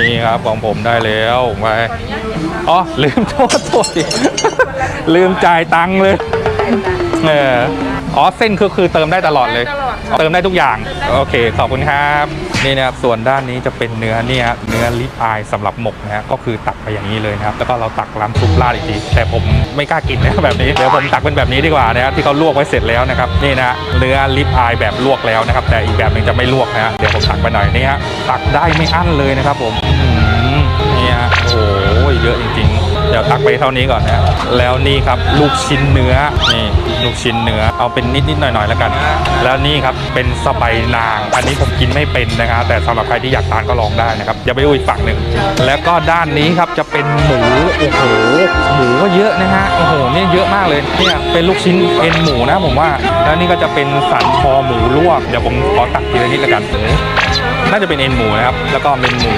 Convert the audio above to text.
นี่ครับของผมได้แล้วไปขออนุญาตเก็บตังค์อ๋อลืมโทษโทษดิลืมจ่ายตังค์เลยเอออ๋อเส้นคือคือเติมได้ตลอดเลยตลอดค่ะเติมได้ทุกอย่างเติมได้โอเค ขอบคุณครับ นี่นะครับส่วนด้านนี้จะเป็นเนื้อเนี่ยเนื้อลิปอายสำหรับหมกนะฮะก็คือตักไปอย่างนี้เลยนะครับแล้วก็เราตักล้ำซุปราดอีกทีแต่ผมไม่กล้ากินนะแบบนี้เดี๋ยวผมตักเป็นแบบนี้ดีกว่านะครับที่เขาลวกไว้เสร็จแล้วนะครับนี่นะเนื้อลิปอายแบบลวกแล้วนะครับแต่อีกแบบหนึ่งจะไม่ลวกนะฮะเดี๋ยวผมตักไปหน่อยนี่ฮะตักได้ไม่อั้นเลยนะครับผมนี่ฮะโอ้ เดี๋ยวตักไปเท่านี้ก่อนนะแล้วนี่ครับลูกชิ้นเนื้อนี่ลูกชิ้นเนื้อเอาเป็นนิดๆหน่อยๆแล้วกัน แล้วนี่ครับเป็นสะใบายนาง อันนี้ผมกินไม่เป็นนะครับแต่สำหรับใครที่อยากทานก็ลองได้นะครับอย่าไปอุ้ยฝั่งหนึ่งแล้วก็ด้านนี้ครับจะเป็นหมูโอ้โหหมูก็เยอะนะฮะโอ้โหเนี่ยเยอะมากเลยเนี่ยเป็นลูกชิ้นเอ็นหมูนะผมว่า แล้วนี่ก็จะเป็นสันคอหมูลวกเดี๋ยวผมขอตักทีละนิดแล้วกันน่าจะเป็นเอ็นหมูนะครับแล้วก็เป็นหมู